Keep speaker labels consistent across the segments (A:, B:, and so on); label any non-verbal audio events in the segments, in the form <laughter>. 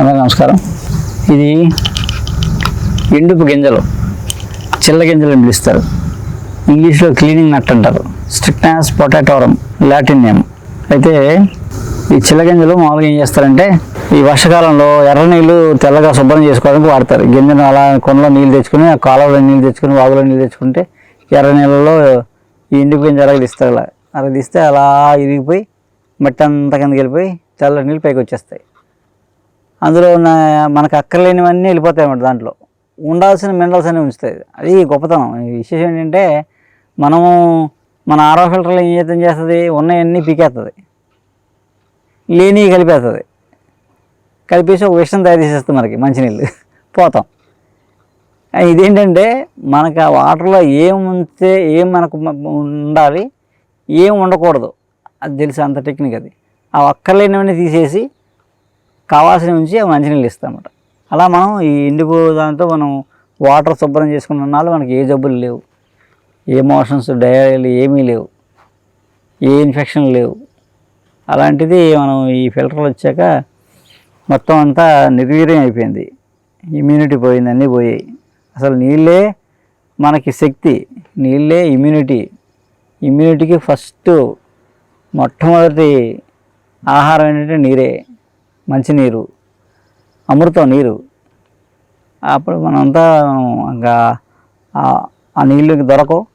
A: అందరికీ నమస్కారం. ఇది ఎండుపు గింజలు చిల్ల గింజలు అని పిలుస్తారు. ఇంగ్లీష్లో క్లీనింగ్ నట్ అంటారు. స్ట్రిక్నాస్ పొటాటోరం లాటిన్ నేమ్. అయితే ఈ చిల్ల గింజలు మామూలుగా ఏం చేస్తారంటే ఈ వర్షాకాలంలో ఎర్ర నీళ్ళు తెల్లగా శుభ్రం చేసుకోవడానికి వాడతారు. గింజను అలా కొండలో నీళ్ళు తెచ్చుకుని ఆ కాలువలో నీళ్ళు తెచ్చుకుని వాగులో నీళ్ళు తెచ్చుకుంటే ఎర్ర నీళ్ళలో ఈ ఎండుపు గింజ అరగ తీస్తారు అలా. అరగ తీస్తే అలా ఇరిగిపోయి మట్టి అంతా కిందకి వెళ్ళిపోయి తెల్ల నీళ్ళు పైకి వచ్చేస్తాయి. అందులో ఉన్న మనకు అక్కర్లేనివన్నీ వెళ్ళిపోతాయి అన్నమాట దాంట్లో. ఉండాల్సిన మినరల్స్ అనేవి ఉంచుతాయి. అది గొప్పతనం. విశేషం ఏంటంటే మనము మన ఆరో ఫిల్టర్లు ఏం చేస్తుంది? ఉన్నాయన్నీ పీకేస్తుంది లేని కలిపేస్తుంది కలిపేసి ఒక విషయం తయారు చేసేస్తుంది మనకి మంచినీళ్ళు. పోతాం. ఇదేంటంటే మనకు ఆ వాటర్లో ఏం ఉంటే ఏం మనకు ఉండాలి ఏం ఉండకూడదు. అది తెలుసు అంత టెక్నిక్ అది. ఆ అక్కర్లేనివన్నీ తీసేసి కావాల్సిన ఉంచి ఆ మంచినీళ్ళు ఇస్తామట అలా మనం ఈ ఎండిపో దాంతో మనం వాటర్ శుభ్రం చేసుకున్న నాళ్ళు మనకి ఏ జబ్బులు లేవు. ఏ మోషన్స్ డయాలు ఏమీ లేవు. ఏ ఇన్ఫెక్షన్ లేవు. అలాంటిది మనం ఈ ఫిల్టర్లు వచ్చాక మొత్తం అంతా నిర్వీర్యం అయిపోయింది. ఇమ్యూనిటీ పోయింది అన్నీ పోయాయి. అసలు నీళ్ళే మనకి శక్తి నీళ్ళే ఇమ్యూనిటీ. ఇమ్యూనిటీకి ఫస్ట్ మొట్టమొదటి ఆహారం ఏంటంటే నీరే. మంచినీరు అమృతం నీరు. అప్పుడు మనంతా ఇంకా ఆ- నీళ్ళు దొరకవు.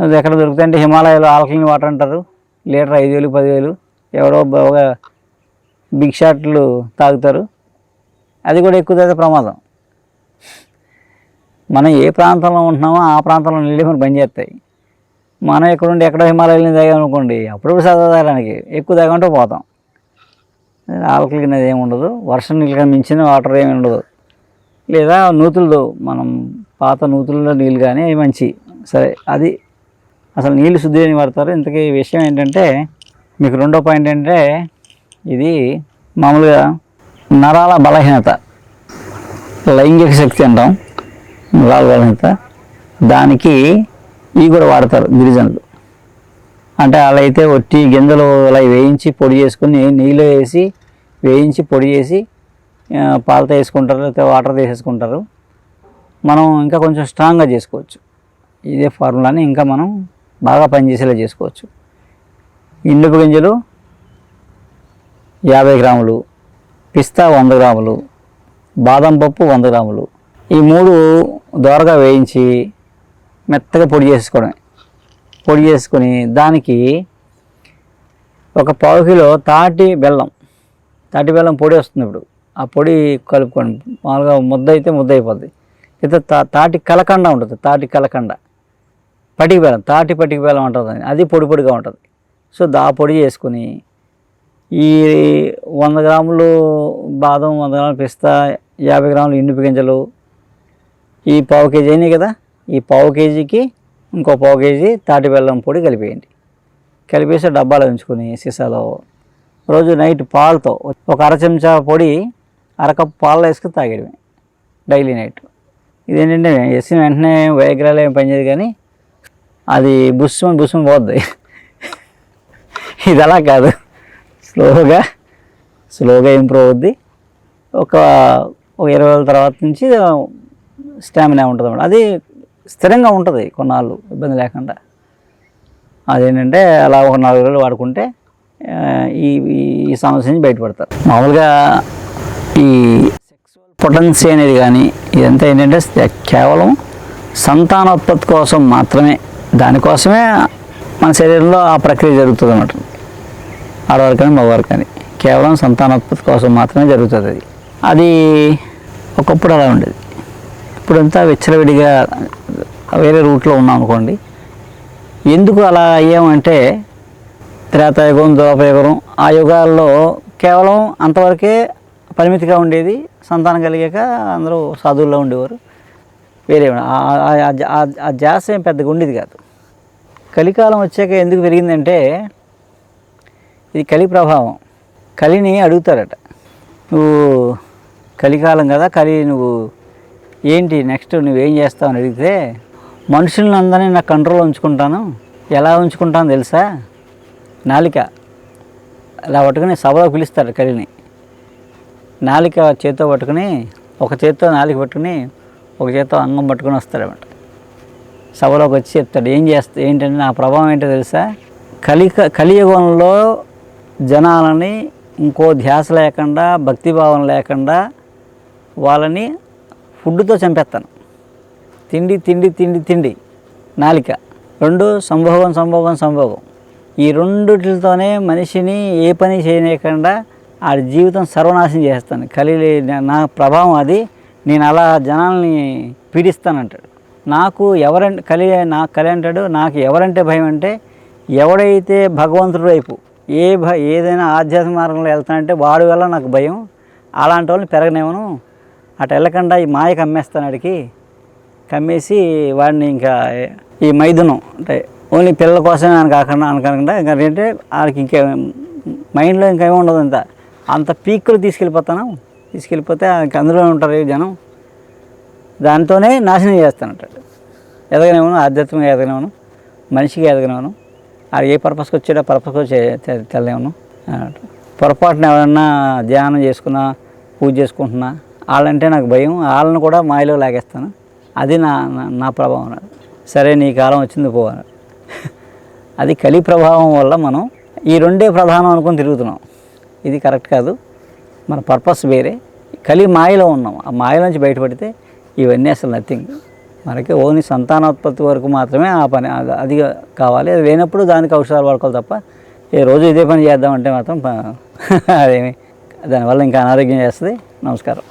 A: అది ఎక్కడ దొరుకుతాయి అంటే హిమాలయాలో ఆల్కలిన్ వాటర్ అంటారు. లీటర్ ఐదు వేలు పదివేలు ఎవడో బాగా బిగ్ షాట్లు తాగుతారు. అది కూడా ఎక్కువ తాగితే ప్రమాదం. మనం ఏ ప్రాంతంలో ఉంటున్నామో ఆ ప్రాంతంలో నీళ్ళు మనం పనిచేస్తాయి మనం ఎక్కడుండి ఎక్కడో హిమాలయాలని తాగామనుకోండి అప్పుడు సరదా తాగడానికి ఎక్కువ తాగమంటే పోతాం. ఆల్కలిన్ అనేది ఏమి ఉండదు. వర్షం నీళ్ళు మించిన వాటర్ ఏమి ఉండదు. లేదా నూతులు మనం పాత నూతుల్లో నీళ్ళు కానీ అవి మంచి. సరే అది అసలు నీళ్ళు శుద్ధి అని వాడతారు. ఇంతకీ విషయం ఏంటంటే మీకు రెండో పాయింట్ ఏంటంటే ఇది మామూలుగా నరాల బలహీనత. లైంగిక శక్తి అంటాం. నరాల బలహీనత. దానికి ఇవి కూడా వాడతారు గిరిజనులు. అంటే అలా అయితే ఒట్టి గింజలు అలా వేయించి పొడి చేసుకుని నీళ్ళు వేసి వేయించి పొడి చేసి ఆ, పాలతో వేసుకుంటారు లేకపోతే వాటర్ వేసేసుకుంటారు మనం ఇంకా కొంచెం స్ట్రాంగ్గా చేసుకోవచ్చు. ఇదే ఫార్ములాని ఇంకా మనం బాగా పనిచేసేలా చేసుకోవచ్చు. ఇండుపు గింజలు యాభై గ్రాములు పిస్తా వంద గ్రాములు బాదం పప్పు వంద గ్రాములు. ఈ మూడు దోరగా వేయించి మెత్తగా పొడి చేసుకోవడమే. పొడి చేసుకొని దానికి ఒక పావు కిలో తాటి బెల్లం తాటి బెల్లం పొడి వస్తుంది ఇప్పుడు. ఆ పొడి కలుపుకోండి మామూలుగా ముద్ద అయితే ముద్ద అయిపోద్ది అయితే తా తాటి కలకండ ఉంటుంది తాటి కలకండ. పటిక బెల్లం తాటి పటిక బెల్లం ఉంటుంది అది పొడి పొడిగా ఉంటుంది. సో దా పొడి చేసుకుని ఈ వంద గ్రాములు బాదం వంద గ్రాములు పిస్తా యాభై గ్రాములు ఇండుపు గింజలు ఈ పావు కేజీ అయినాయి కదా ఈ పావు కేజీకి ఇంకో పావు కేజీ తాటి బెల్లం పొడి కలిపేయండి. కలిపేసి డబ్బాలో ఉంచుకొని సీసాలో రోజు నైట్ పాలతో ఒక అర చెంచా పొడి అరకప్పు పాలలో వేసుకుని తాగేయడమే. Daily night. ఇదేంటంటే వేసిన వెంటనే వైగ్రాలు ఏం పనిచేయదు కానీ అది బుస్సుమని బుస్సుమని పోద్ది. ఇది అలా కాదు. స్లోగా స్లోగా ఇంప్రూవ్ అవుద్ది. ఒక ఒక ఇరవై వేల తర్వాత నుంచి స్టామినా ఉంటుంది అన్నమాట అది స్థిరంగా ఉంటుంది కొన్నాళ్ళు ఇబ్బంది లేకుండా. అదేంటంటే అలా ఒక నాలుగు రోజులు వాడుకుంటే ఈ ఈ- సమస్య నుంచి బయటపడతారు. మామూలుగా ఈ సెక్సువల్ పొటెన్సీ అనేది కానీ ఇదంతా ఏంటంటే కేవలం సంతానోత్పత్తి కోసం మాత్రమే దానికోసమే మన శరీరంలో ఆ ప్రక్రియ జరుగుతుంది అన్నమాట ఆడవారు కానీ మగవారు కానీ కేవలం సంతానోత్పత్తి కోసం మాత్రమే జరుగుతుంది అది. అది ఒకప్పుడు అలా ఉండేది. ఇప్పుడంతా విచ్చలవిడిగా వేరే రూట్లో ఉన్నాం అనుకోండి ఎందుకు అలా అయ్యామంటే త్రేతాయుగం ద్వాపరయుగం. ఆ యుగాల్లో కేవలం అంతవరకే పరిమితిగా ఉండేది సంతానం కలిగాక అందరూ సాధువుల్లో ఉండేవారు. వేరే ఆ- జాస ఏం పెద్దగా ఉండేది కాదు. కలికాలం వచ్చాక ఎందుకు పెరిగిందంటే ఇది కలి ప్రభావం. కలిని అడుగుతారట. నువ్వు కలికాలం కదా కలి నువ్వు ఏంటి నెక్స్ట్ నువ్వేం చేస్తావు అని అడిగితే మనుషులను అందరినీ నా కంట్రోల్లో ఉంచుకుంటాను. ఎలా ఉంచుకుంటాను తెలుసా? నాలిక. అలా పట్టుకుని సభలో పిలుస్తారు కలిని నాలిక చేత్తో పట్టుకుని ఒక చేత్తో నాలిక పట్టుకుని ఒక చేత్తో అంగం పట్టుకుని వస్తాడనమాట సభలోకి వచ్చి చెప్తాడు ఏం చేస్తా ఏంటంటే నా ప్రభావం ఏంటో తెలుసా? కలిక కలియుగంలో జనాలని ఇంకో ధ్యాస లేకుండా భక్తిభావం లేకుండా వాళ్ళని ఫుడ్తో చంపేస్తాను. తిండి తిండి తిండి తిండి నాలిక. రెండు సంభోగం సంభోగం సంభోగం. ఈ రెండిటితోనే మనిషిని ఏ పని చేయనీయకుండా ఆ జీవితం సర్వనాశనం చేస్తాను. కలి నా ప్రభావం అది నేను అలా జనాల్ని పీడిస్తానంటాడు. నాకు ఎవరంటే కలి నా కలి అంటాడు నాకు ఎవరంటే భయం అంటే ఎవడైతే భగవంతుడి వైపు ఏ భ ఏదైనా ఆధ్యాత్మిక మార్గంలో వెళ్తానంటే వాడి వల్ల నాకు భయం. అలాంటి వాళ్ళని పెరగనేమను. అటు వెళ్ళకుండా ఈ మాయ కమ్మేస్తాను అడిగి కమ్మేసి వాడిని ఇంకా ఈ మైదునం అంటే ఓన్లీ పిల్లల కోసమే అని కాకుండా అనకుండా ఇంకా ఏంటంటే వాళ్ళకి ఇంకే మైండ్లో ఇంకేమీ ఉండదు అంత. అంత పీక్లు తీసుకెళ్ళిపోతాను. తీసుకెళ్ళిపోతే ఇంక అందులో ఉంటారు జనం. దాంతోనే నాశనం చేస్తానంటాడు. ఎదగనేమను ఆధ్యాత్మికంగా ఎదగనేమను మనిషికి ఎదగనేమను అది ఏ పర్పస్కి వచ్చాడో పర్పస్కి వచ్చి తెల్లేమను పొరపాటున ఎవరన్నా ధ్యానం చేసుకున్నా పూజ చేసుకుంటున్నా వాళ్ళంటే నాకు భయం. వాళ్ళని కూడా మాయలో లాగేస్తాను. అది నా నా- నా ప్రభావం సరే నీ కాలం వచ్చింది పోవాలి అది కలి ప్రభావం వల్ల మనం ఈ రెండే ప్రధానం అనుకుని తిరుగుతున్నాం. ఇది కరెక్ట్ కాదు. మన పర్పస్ వేరే. కలి మాయలో ఉన్నాం. ఆ మాయ నుంచి బయటపడితే ఇవన్నీ అసలు నథింగ్. మనకి ఓన్లీ సంతానోత్పత్తి వరకు మాత్రమే ఆ పని అది అది కావాలి. అది లేనప్పుడు దానికి ఔషధాలు వాడుకోవాలి తప్ప ఏ రోజు ఇదే పని చేద్దామంటే మాత్రం <laughs> అదేమి. దానివల్ల ఇంకా అనారోగ్యం చేస్తుంది. నమస్కారం.